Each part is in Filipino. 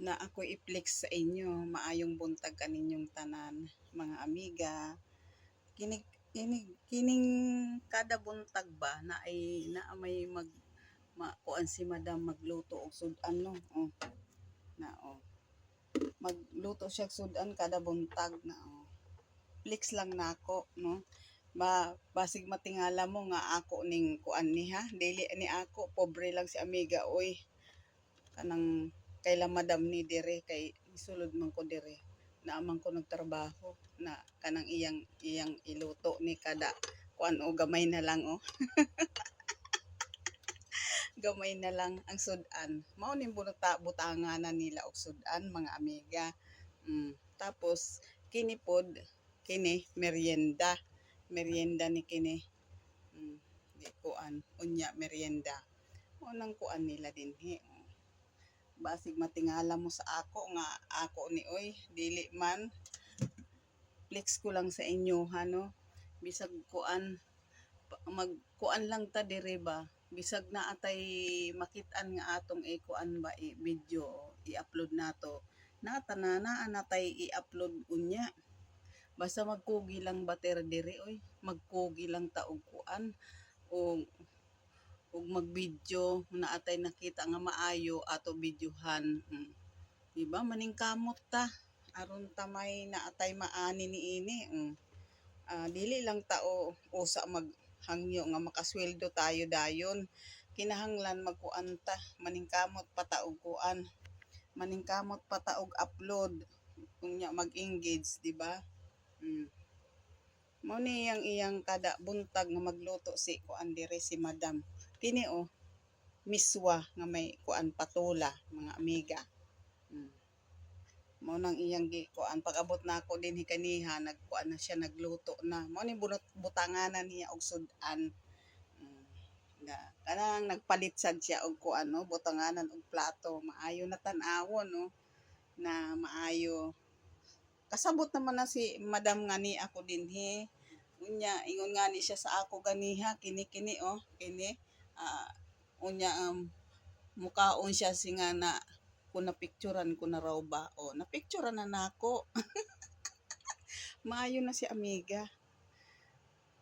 na ako i-flex sa inyo. Maayong buntag kaninyong tanan mga amiga. Kinig kinig kining kada buntag ba na ay na may mag makuan si madam magluto og sudan no? Oh. na oh. Magluto siya sudan kada buntag na oh. Flex lang nako no? Ba basig matingala mo nga ako ning kuan ni ha dili ni ako pobre lang si amiga oy. Kanang kaila madam ni dire kay isulod man ko dire naamang ko nagtrabaho na kanang iyang iyang iluto ni kada kuan o gamay na lang oh. Gamay na lang ang sudan. Mao ning buta butanganan nila og sudan mga amiga. Mm. tapos kini pod kini merienda. Merienda ni kini. Mm. di kuan unya merienda. Mo nang kuan nila dinhi basig matingala mo sa ako nga ako ni oy dili man. Flex ko lang sa inyo hano bisag kuan magkuan lang ta dire ba? Bisag na atay makit-an nga atong i-kuan ba i video i-upload nato. Na tanana anatay i-upload unya. Basta magkugi lang bater dire oy? Magkugi lang ta og kuan. O ug mag-video na atay nakita nga maayo ato videohan. Mm. di ba maning kamot ta. Aron ta may naatay maani niini mm. Ah, dili lang tao usa maghangyo nga makasweldo tayo dayon kinahanglan magkuan ta. Maningkamot pa ta og kuan. Maningkamot pa ta og upload. Unya mag-engage di ba mm. Mao ni iyang iyang kada buntag nga magluto si kuan dire si madam kini oh. Miswa nga may kuan patula mga amiga. Mm. Mao nang iyang gi kuan pag-abot na ako din kaniha nagkuan na siya nagluto na. Mao ni bunot butanganan niya og sudan. Mm. nga kanang nagpalit sad siya og kuan no? Butanganan og plato. Maayo na tan-awon no? Na maayo. Kasabot naman na si madam nga ni ako dinhi. Unya ingon nga ni siya sa ako ganiha kini kini oh kini ah unya um, mukaon siya singa na kung napicturan ko na raw ba? O napicturan na nako. Maayo na si amiga.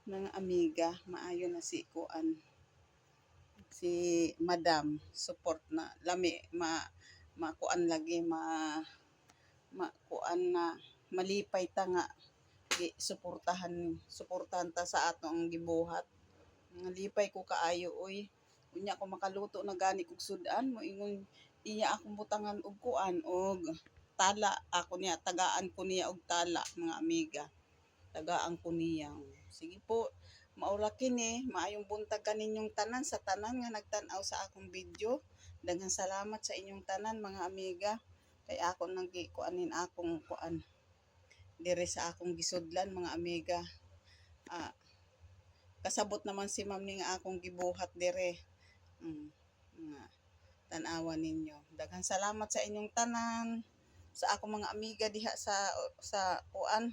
Mga amiga maayo na si kuan si madam. Support na. Lami ma makuan lagi ma makuan na malipay ta nga suportahan suportahan ta sa ato ang gibuhat lipay ko kaayo oy. Unya ko makaluto na gani kog sudan mo ingon iya akong butangan og kuan og tala. Ako niya tagaan ko niya og tala mga amiga. Tagaan ko niya. Sige po maura kini. Maayong buntag kaninyong tanan sa tanan nga nagtan-aw sa akong video. Daghang salamat sa inyong tanan mga amiga. Kay ako nang kuanin akong kuan. Dire sa akong gisudlan mga amiga. Ah, kasabot naman si ma'am ni nga akong gibuhat dire. Mm, nga tanawa ninyo. Daghang salamat sa inyong tanan sa akong mga amiga diha sa sa kuan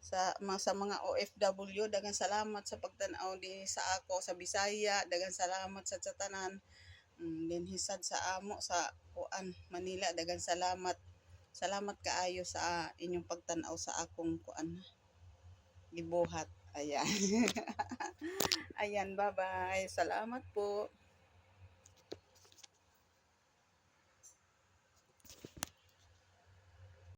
sa mga sa mga OFW daghang salamat sa pagtan-aw di sa ako sa Bisaya. Daghang salamat sa sa tanan. Mm, din hisad sa amo sa kuan Manila. Daghang salamat. Salamat kaayo sa inyong pagtan-aw sa akong kuan gibuhat ayan. Ayan bye bye salamat po